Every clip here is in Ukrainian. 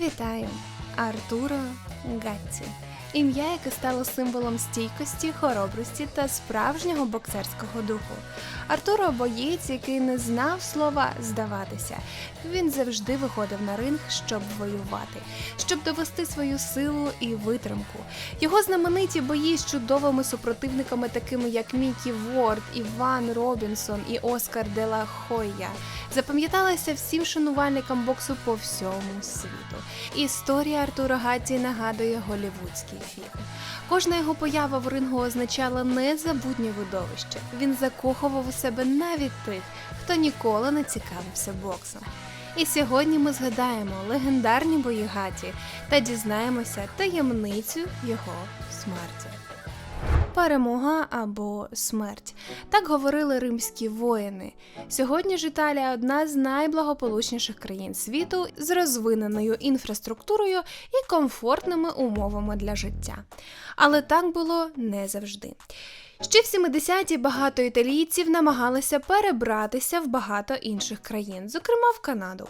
Вітаю, Артуро Гатці. Ім'я, яке стало символом стійкості, хоробрості та справжнього боксерського духу. Артуро боєць, який не знав слова здаватися. Він завжди виходив на ринг, щоб воювати, щоб довести свою силу і витримку. Його знамениті бої з чудовими супротивниками, такими як Мікі Ворд, Іван Робінсон і Оскар де ла Хойя, запам'яталася всім шанувальникам боксу по всьому світу. Історія Артура Гатті нагадує голівудський фільм. Кожна його поява в рингу означала незабутнє видовище. Він закохував себе навіть тих, хто ніколи не цікавився боксом. І сьогодні ми згадаємо легендарні бої Гаті та дізнаємося таємницю його смерті. Перемога або смерть. Так говорили римські воїни. Сьогодні ж Італія одна з найблагополучніших країн світу з розвиненою інфраструктурою і комфортними умовами для життя. Але так було не завжди. Ще в 70-ті багато італійців намагалися перебратися в багато інших країн, зокрема в Канаду.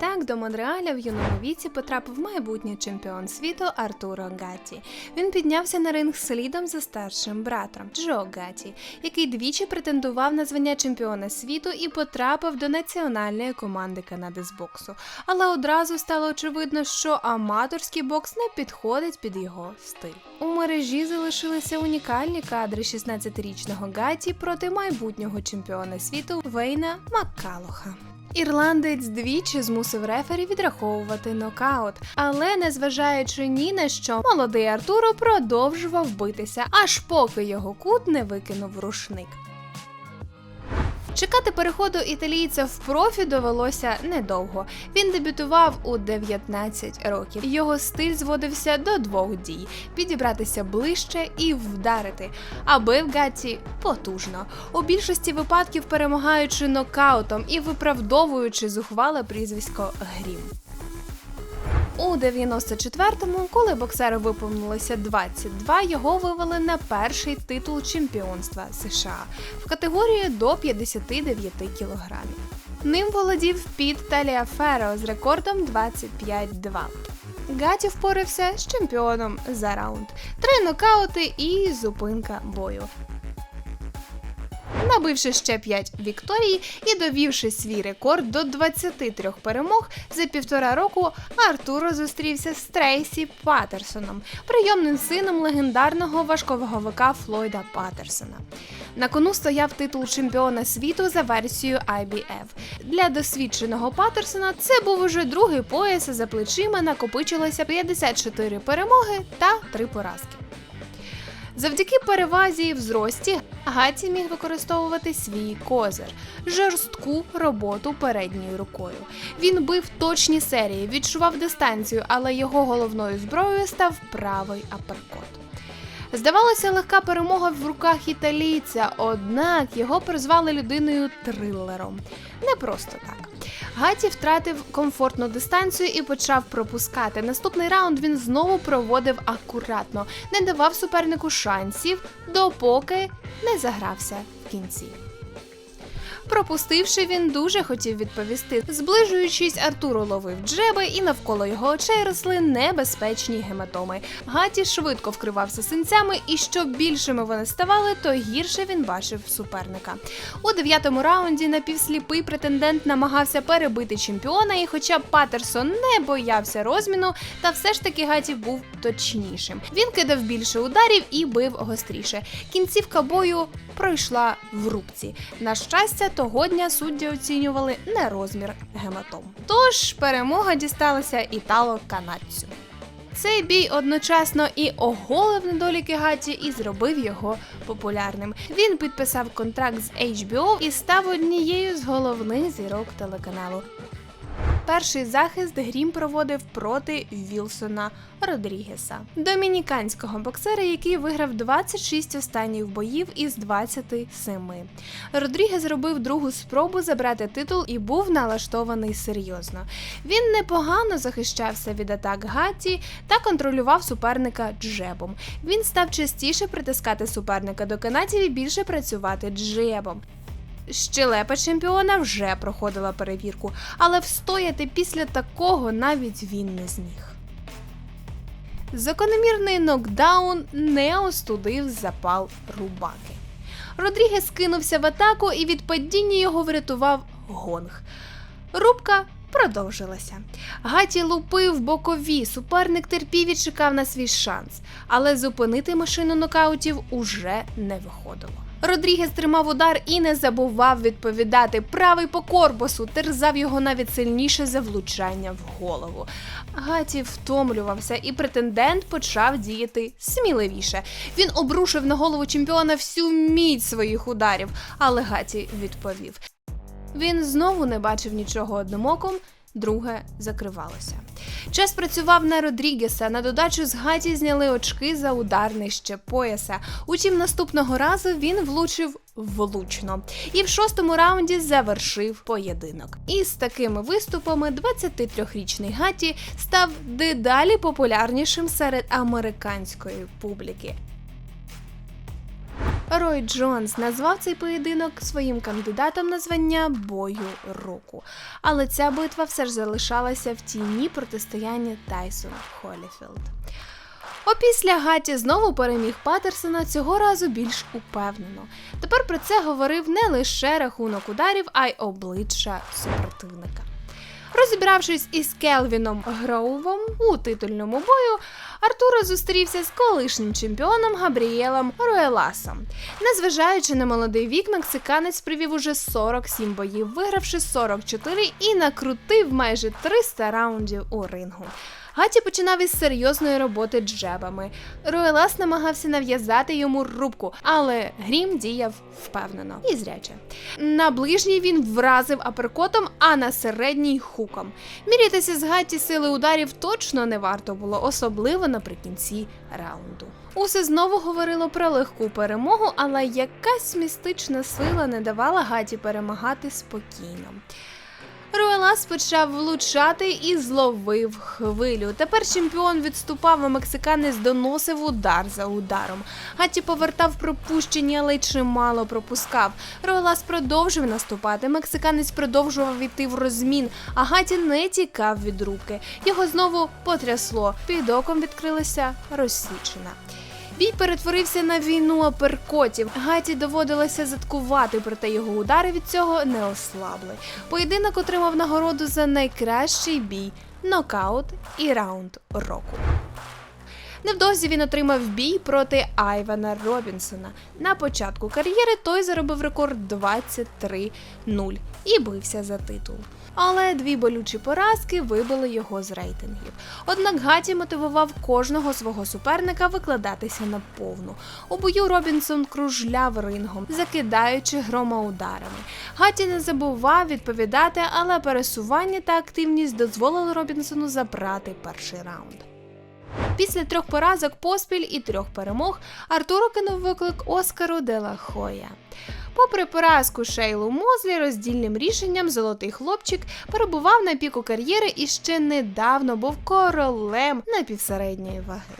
Так, до Монреаля в юному віці потрапив майбутній чемпіон світу Артуро Гатті. Він піднявся на ринг слідом за старшим братом Джо Гатті, який двічі претендував на звання чемпіона світу і потрапив до національної команди Канади з боксу. Але одразу стало очевидно, що аматорський бокс не підходить під його стиль. У мережі залишилися унікальні кадри 16-річного Гатті проти майбутнього чемпіона світу Вейна Маккалоха. Ірландець двічі змусив рефері відраховувати нокаут, але незважаючи ні на що, молодий Артуро продовжував битися, аж поки його кут не викинув рушник. Чекати переходу італійця в профі довелося недовго. Він дебютував у 19 років. Його стиль зводився до двох дій: підібратися ближче і вдарити. А бив Гатті потужно. У більшості випадків перемагаючи нокаутом і виправдовуючи зухвале прізвисько Грім. У 94-му, коли боксеру виповнилося 22, його вивели на перший титул чемпіонства США в категорії до 59 кілограмів. Ним володів Піт Таліаферо з рекордом 25-2. Гаті впорався з чемпіоном за раунд, три нокаути і зупинка бою. Набивши ще 5 вікторій і довівши свій рекорд до 23 перемог, за півтора року Артуро зустрівся з Трейсі Патерсоном, прийомним сином легендарного важковаговика Флойда Патерсона. На кону стояв титул чемпіона світу за версією IBF. Для досвідченого Патерсона це був уже другий пояс за плечима накопичилося 54 перемоги та 3 поразки. Завдяки перевазі в зрості Гаті міг використовувати свій козир жорстку роботу передньою рукою. Він бив точні серії, відчував дистанцію, але його головною зброєю став правий аперкот. Здавалося, легка перемога в руках італійця, однак його призвали людиною трилером. Не просто так. Гаті втратив комфортну дистанцію і почав пропускати. Наступний раунд він знову проводив акуратно, не давав супернику шансів, допоки не загрався в кінці. Пропустивши, він дуже хотів відповісти. Зближуючись, Артуро ловив джеби, і навколо його очей росли небезпечні гематоми. Гаті швидко вкривався синцями, і що більшими вони ставали, то гірше він бачив суперника. У дев'ятому раунді напівсліпий претендент намагався перебити чемпіона, і хоча Патерсон не боявся розміну, та все ж таки Гаті був точнішим. Він кидав більше ударів і бив гостріше. Кінцівка бою пройшла в рубці. На щастя, того дня судді оцінювали не розмір гематом. Тож перемога дісталася італо-канадцю. Цей бій одночасно і оголив недоліки Гаті і зробив його популярним. Він підписав контракт з HBO і став однією з головних зірок телеканалу. Перший захист Грім проводив проти Вілсона Родрігеса, домініканського боксера, який виграв 26 останніх боїв із 27. Родрігес робив другу спробу забрати титул і був налаштований серйозно. Він непогано захищався від атак Гатті та контролював суперника джебом. Він став частіше притискати суперника до канатів і більше працювати джебом. Щелепа чемпіона вже проходила перевірку, але встояти після такого навіть він не зміг. Закономірний нокдаун не остудив запал рубаки. Родрігес кинувся в атаку і від падіння його врятував гонг. Рубка продовжилася. Гаті лупив бокові, суперник терпів і чекав на свій шанс, але зупинити машину нокаутів уже не виходило. Родрігес тримав удар і не забував відповідати. Правий по корпусу терзав його навіть сильніше за влучання в голову. Гаті втомлювався, і претендент почав діяти сміливіше. Він обрушив на голову чемпіона всю міць своїх ударів, але Гаті відповів. Він знову не бачив нічого одним оком, друге закривалося. Час працював на Родрігеса. На додачу з Гаті зняли очки за удар нижче пояса. Утім, наступного разу він влучив влучно і в шостому раунді завершив поєдинок. І з такими виступами 23-річний Гаті став дедалі популярнішим серед американської публіки. Рой Джонс назвав цей поєдинок своїм кандидатом на звання бою року. Але ця битва все ж залишалася в тіні протистояння Тайсон Холіфілд. Опісля Гаті знову переміг Патерсона цього разу більш упевнено. Тепер про це говорив не лише рахунок ударів, а й обличчя супротивника. Розібравшись із Келвіном Гроувом у титульному бою, Артуро зустрівся з колишнім чемпіоном Габріелом Руеласом. Незважаючи на молодий вік, мексиканець привів уже 47 боїв, вигравши 44 і накрутив майже 300 раундів у рингу. Гаті починав із серйозної роботи джебами. Руелас намагався нав'язати йому рубку, але грім діяв впевнено і зряче. На ближній він вразив аперкотом, а на середній хуком. Мірятися з Гаті сили ударів точно не варто було, особливо наприкінці раунду. Усе знову говорило про легку перемогу, але якась містична сила не давала Гаті перемагати спокійно. Руелас почав влучати і зловив хвилю. Тепер чемпіон відступав, а мексиканець доносив удар за ударом. Гаті повертав пропущені, але й чимало пропускав. Руелас продовжив наступати. Мексиканець продовжував йти в розмін, а Гаті не тікав від руки. Його знову потрясло. Під оком відкрилася розсічена. Бій перетворився на війну аперкотів. Гаті доводилося заткувати, проте його удари від цього не ослабли. Поєдинок отримав нагороду за найкращий бій, нокаут і раунд року. Невдовзі він отримав бій проти Айвана Робінсона. На початку кар'єри той заробив рекорд 23-0 і бився за титул. Але дві болючі поразки вибили його з рейтингів. Однак Гаті мотивував кожного свого суперника викладатися на повну. У бою Робінсон кружляв рингом, закидаючи громоударами. Гаті не забував відповідати, але пересування та активність дозволили Робінсону забрати перший раунд. Після трьох поразок поспіль і трьох перемог Артуро кинув виклик Оскару Дела Хоя. Попри поразку Шейлу Мозлі, роздільним рішенням золотий хлопчик перебував на піку кар'єри і ще недавно був королем напівсередньої ваги.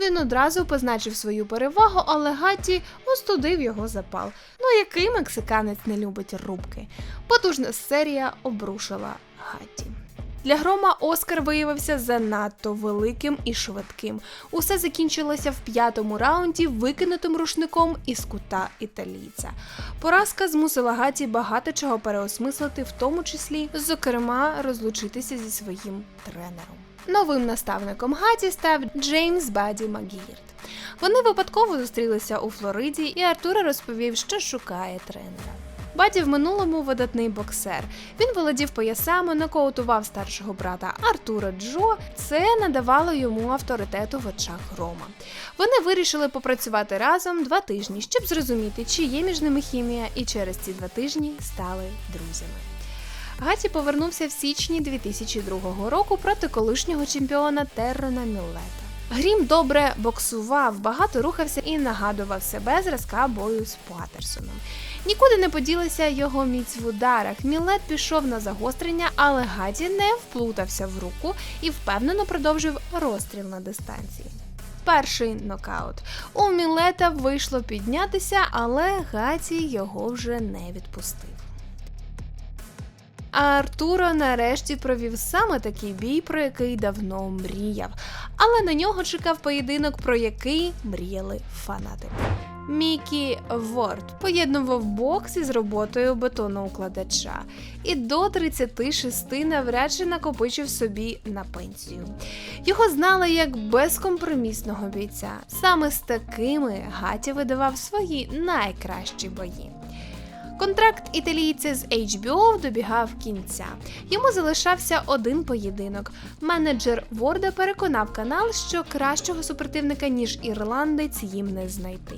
Він одразу позначив свою перевагу, але Гатті остудив його запал. Ну який мексиканець не любить рубки? Потужна серія обрушила Гатті. Для грома Оскар виявився занадто великим і швидким. Усе закінчилося в п'ятому раунді викинутим рушником із кута італійця. Поразка змусила Гаті багато чого переосмислити, в тому числі, зокрема, розлучитися зі своїм тренером. Новим наставником Гаті став Джеймс Баді Магірт. Вони випадково зустрілися у Флориді, і Артура розповів, що шукає тренера. Баді в минулому видатний боксер. Він володів поясами, нокаутував старшого брата Артура Джо. Це надавало йому авторитету в очах Рома. Вони вирішили попрацювати разом два тижні, щоб зрозуміти, чи є між ними хімія, і через ці два тижні стали друзями. Гаті повернувся в січні 2002 року проти колишнього чемпіона Террена Міллета. Грім добре боксував, багато рухався і нагадував себе зразка бою з Патерсоном. Нікуди не поділася його міць в ударах. Мілет пішов на загострення, але Гаті не вплутався в руку і впевнено продовжив розстріл на дистанції. Перший нокаут. У Мілета вийшло піднятися, але Гаті його вже не відпустив. А Артуро нарешті провів саме такий бій, про який давно мріяв. Але на нього чекав поєдинок, про який мріяли фанати. Мікі Ворд поєднував бокс із роботою бетоноукладача і до 36 навряд чи накопичив собі на пенсію. Його знали як безкомпромісного бійця. Саме з такими Гаті видавав свої найкращі бої. Контракт італійця з HBO добігав кінця. Йому залишався один поєдинок. Менеджер Ворда переконав канал, що кращого супротивника, ніж ірландець, їм не знайти.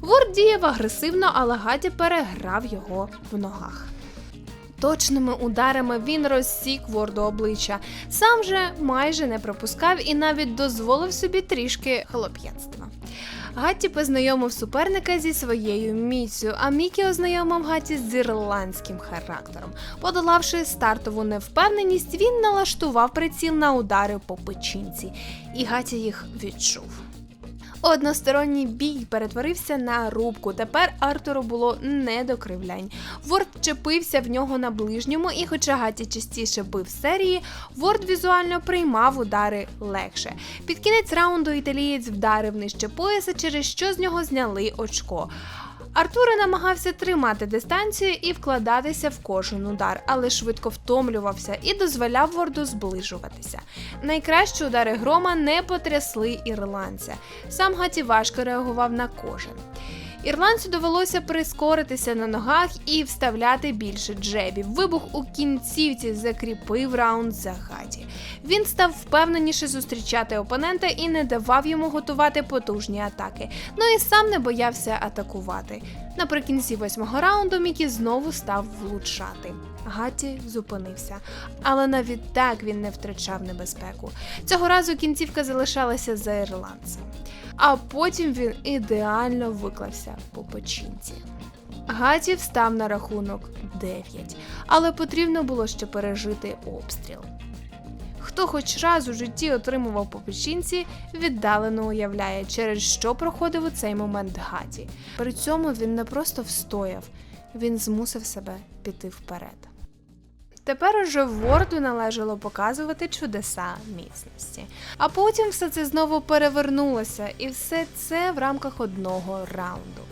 Ворд діяв агресивно, але Гаді переграв його в ногах. Точними ударами він розсік Ворду обличчя, сам же майже не пропускав і навіть дозволив собі трішки хлоп'янства. Гатті познайомив суперника зі своєю міцю, а Мікі ознайомив Гатті з ірландським характером. Подолавши стартову невпевненість, він налаштував приціл на удари по печінці, і Гатті їх відчув. Односторонній бій перетворився на рубку. Тепер Артуру було не до кривлянь. Ворд чепився в нього на ближньому, і, хоча Гаті частіше бив серії, Ворд візуально приймав удари легше. Під кінець раунду італієць вдарив нижче пояса, через що з нього зняли очко. Артура намагався тримати дистанцію і вкладатися в кожен удар, але швидко втомлювався і дозволяв Ворду зближуватися. Найкращі удари грома не потрясли ірландця. Сам Гаті важко реагував на кожен. Ірландцю довелося прискоритися на ногах і вставляти більше джебів. Вибух у кінцівці закріпив раунд за Гаті. Він став впевненіше зустрічати опонента і не давав йому готувати потужні атаки. Ну і сам не боявся атакувати. Наприкінці восьмого раунду Мікі знову став влучати. Гаті зупинився, але навіть так він не втрачав небезпеку. Цього разу кінцівка залишалася за ірландцем. А потім він ідеально виклався по печінці. Гаті встав на рахунок 9, але потрібно було ще пережити обстріл. Хто хоч раз у житті отримував по печінці, віддалено уявляє, через що проходив у цей момент Гаті. При цьому він не просто встояв, він змусив себе піти вперед. Тепер уже Ворду належало показувати чудеса міцності. А потім все це знову перевернулося, і все це в рамках одного раунду.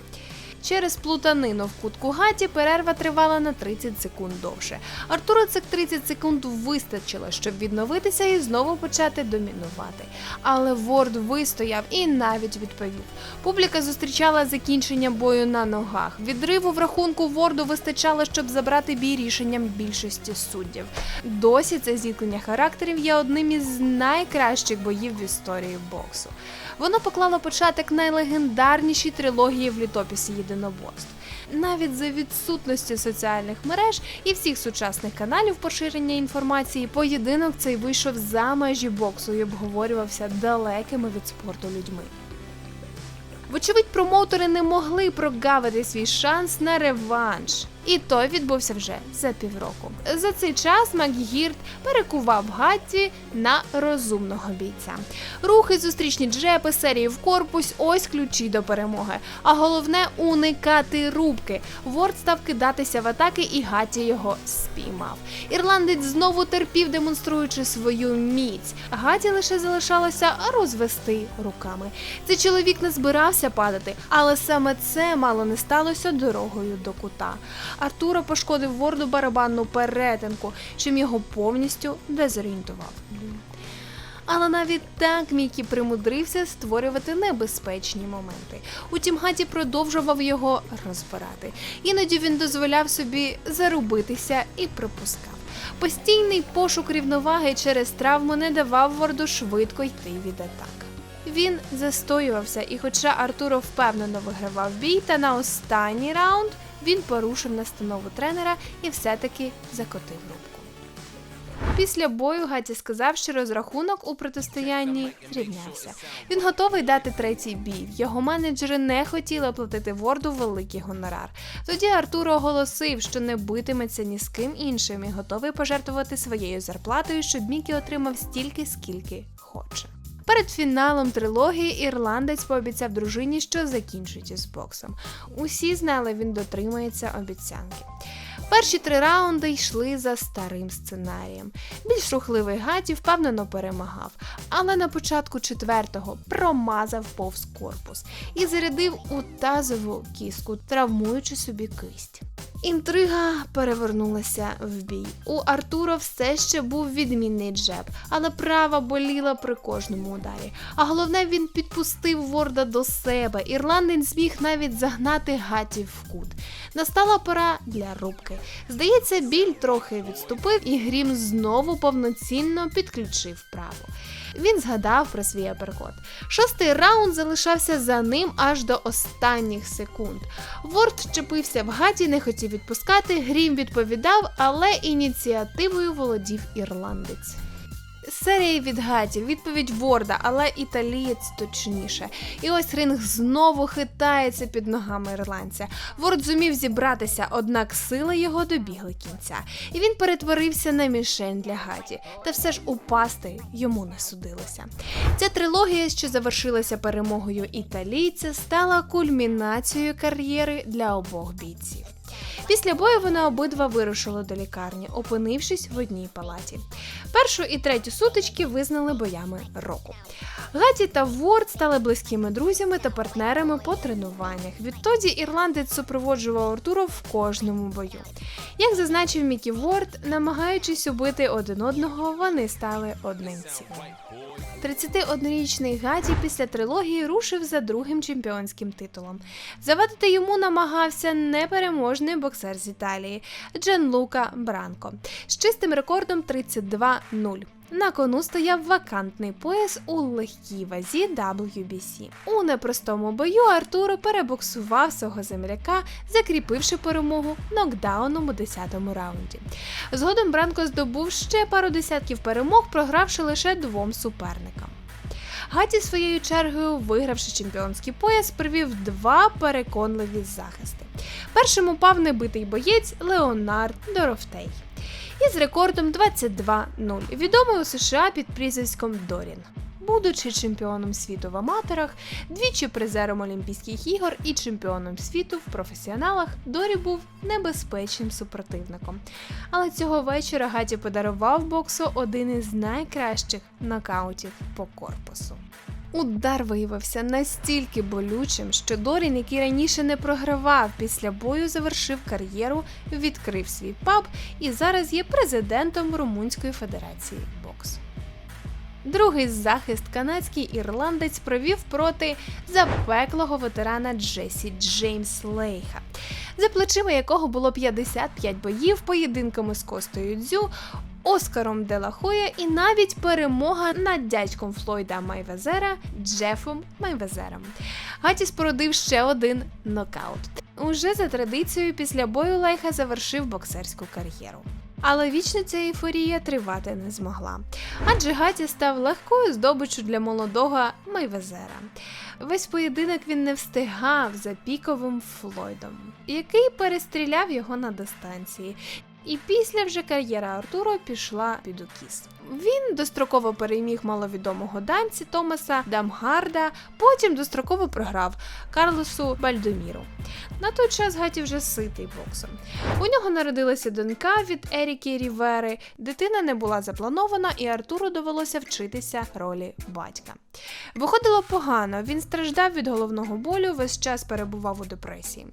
Через плутанину в кутку Гаті перерва тривала на 30 секунд довше. Артуру цих 30 секунд вистачило, щоб відновитися і знову почати домінувати. Але Ворд вистояв і навіть відповів. Публіка зустрічала закінчення бою на ногах. Відриву в рахунку Ворду вистачало, щоб забрати бій рішенням більшості суддів. Досі це зіткнення характерів є одним із найкращих боїв в історії боксу. Воно поклало початок найлегендарнішій трилогії в літописі єдиноборств. Навіть за відсутності соціальних мереж і всіх сучасних каналів поширення інформації, поєдинок цей вийшов за межі боксу і обговорювався далекими від спорту людьми. Вочевидь, промоутери не могли прогавити свій шанс на реванш. І той відбувся вже за півроку. За цей час Макгірд перекував Гатті на розумного бійця. Рухи, зустрічні джепи, серії в корпус ось ключі до перемоги. А головне уникати рубки. Ворд став кидатися в атаки, і Гатті його спіймав. Ірландець знову терпів, демонструючи свою міць. Гаті лише залишалося розвести руками. Цей чоловік не збирався падати, але саме це мало не сталося дорогою до кута. Артура пошкодив ворду барабанну перетинку, чим його повністю дезорієнтував. Але навіть так Мікі примудрився створювати небезпечні моменти. Утім, Гаті продовжував його розбирати. Іноді він дозволяв собі зарубитися і пропускав. Постійний пошук рівноваги через травму не давав Ворду швидко йти від атак. Він застоювався, і хоча Артуро впевнено вигравав бій, та на останній раунд він порушив настанову тренера і все-таки закотив рубку. Після бою Гаті сказав, що розрахунок у протистоянні зрівнявся. Він готовий дати третій бій. Його менеджери не хотіли платити Ворду великий гонорар. Тоді Артуро оголосив, що не битиметься ні з ким іншим і готовий пожертвувати своєю зарплатою, щоб Мікі отримав стільки, скільки хоче. Перед фіналом трилогії ірландець пообіцяв дружині, що закінчить із боксом. Усі знали, він дотримається обіцянки. Перші три раунди йшли за старим сценарієм. Більш рухливий Гаті впевнено перемагав, але на початку четвертого промазав повз корпус і зарядив у тазову кіску, травмуючи собі кисть. Інтрига перевернулася в бій. У Артура все ще був відмінний джеб, але права боліла при кожному ударі. А головне, він підпустив Ворда до себе. Ірландець зміг навіть загнати Гаті в кут. Настала пора для рубки. Здається, біль трохи відступив, і грім знову повноцінно підключив право. Він згадав про свій аперкот. Шостий раунд залишався за ним аж до останніх секунд. Ворд вчепився в гаті, не хотів відпускати, грім відповідав, але ініціативою володів ірландець. Серія від гатів, відповідь Ворда, але італієць точніше. І ось ринг знову хитається під ногами ірландця. Ворд зумів зібратися, однак сили його добігли кінця. І він перетворився на мішень для гаті. Та все ж упасти йому не судилося. Ця трилогія, що завершилася перемогою італійця, стала кульмінацією кар'єри для обох бійців. Після бою вони обидва вирушили до лікарні, опинившись в одній палаті. Першу і третю сутички визнали боями року. Гаті та Ворд стали близькими друзями та партнерами по тренуваннях. Відтоді ірландець супроводжував Артура в кожному бою. Як зазначив Мікі Ворд, намагаючись убити один одного, вони стали одним цілим. 31-річний Гаті після трилогії рушив за другим чемпіонським титулом. Завадити йому намагався непереможний боксер з Італії Джанлука Бранко з чистим рекордом 32-0. На кону стояв вакантний пояс у легкій вазі WBC. У непростому бою Артуро перебоксував свого земляка, закріпивши перемогу нокдауном у 10-му раунді. Згодом Бранко здобув ще пару десятків перемог, програвши лише двом суперникам. Гаті своєю чергою, вигравши чемпіонський пояс, привів два переконливі захисти. Першим упав небитий боєць Леонард Дорофтей із рекордом 22-0, відомий у США під прізвиськом Дорін. Будучи чемпіоном світу в аматорах, двічі призером Олімпійських ігор і чемпіоном світу в професіоналах, Дорі був небезпечним супротивником. Але цього вечора Гаті подарував боксу один із найкращих нокаутів по корпусу. Удар виявився настільки болючим, що Дорін, який раніше не програвав після бою, завершив кар'єру, відкрив свій паб і зараз є президентом Румунської федерації боксу. Другий захист канадський ірландець провів проти запеклого ветерана Джесі Джеймс Лейха, за плечима якого було 55 боїв поєдинками з Костою Дзю, Оскаром Делахоя і навіть перемога над дядьком Флойда Майвезера Джефом Майвезером. Гаті спородив ще один нокаут. Уже за традицією, після бою Лейха завершив боксерську кар'єру. Але вічно ця ейфорія тривати не змогла. Адже Гаті став легкою здобиччю для молодого Майвезера. Весь поєдинок він не встигав за піковим Флойдом, який перестріляв його на дистанції. І після вже кар'єра Артура пішла під укіс. Він достроково переміг маловідомого данці Томаса Дамгарда, потім достроково програв Карлосу Бальдоміру. На той час Гаті вже ситий боксом. У нього народилася донька від Еріки Рівери. Дитина не була запланована, і Артуру довелося вчитися ролі батька. Виходило погано, він страждав від головного болю, весь час перебував у депресії.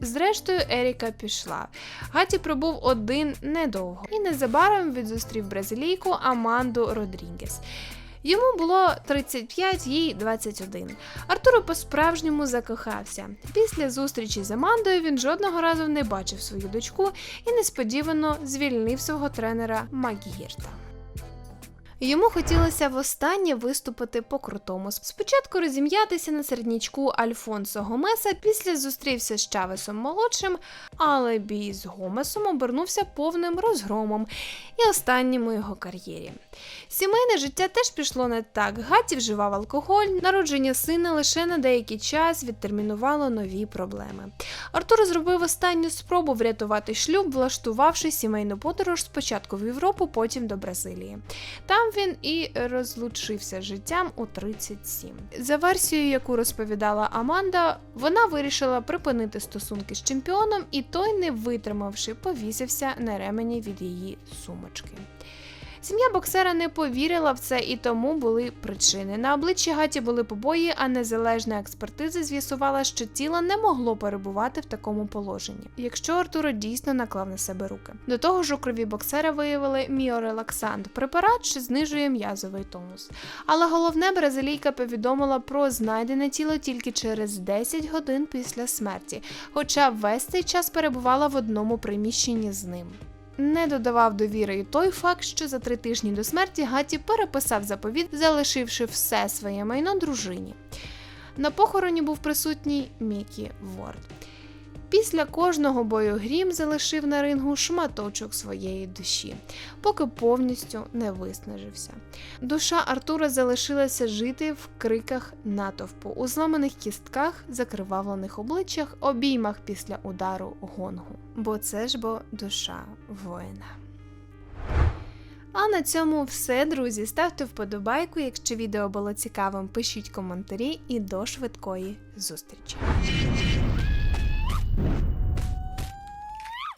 Зрештою, Еріка пішла. Гаті пробув один недовго і незабаром він зустрів бразилійку Аманду Родрігес. Йому було 35, їй 21. Артуро по-справжньому закохався. Після зустрічі з Амандою він жодного разу не бачив свою дочку і несподівано звільнив свого тренера Йому хотілося востаннє виступити по крутому. Спочатку розім'ятися на середнячку Альфонсо Гомеса, після зустрівся з Чавесом молодшим, але бій з Гомесом обернувся повним розгромом і останнім у його кар'єрі. Сімейне життя теж пішло не так. Гаті вживав алкоголь, народження сина лише на деякий час відтермінувало нові проблеми. Артур зробив останню спробу врятувати шлюб, влаштувавши сімейну подорож спочатку в Європу, потім до Бразилії. Там він і розлучився життям у 37. За версією, яку розповідала Аманда, вона вирішила припинити стосунки з чемпіоном, і той, не витримавши, повісився на ремені від її сумочки. Сім'я боксера не повірила в це і тому були причини. На обличчі Гаті були побої, а незалежна експертиза з'ясувала, що тіло не могло перебувати в такому положенні, якщо Артуро дійсно наклав на себе руки. До того ж, у крові боксера виявили міорелаксант, препарат, що знижує м'язовий тонус. Але головне, бразилійка повідомила про знайдене тіло тільки через 10 годин після смерті, хоча весь цей час перебувала в одному приміщенні з ним. Не додавав довіри і той факт, що за три тижні до смерті Гаті переписав заповіт, залишивши все своє майно дружині. На похороні був присутній Мікі Ворд. Після кожного бою Грім залишив на рингу шматочок своєї душі, поки повністю не виснажився. Душа Артура залишилася жити в криках натовпу, у зламаних кістках, закривавлених обличчях, обіймах після удару гонгу. Бо це ж бо душа воїна. А на цьому все, друзі. Ставте вподобайку, якщо відео було цікавим, пишіть коментарі і до швидкої зустрічі. you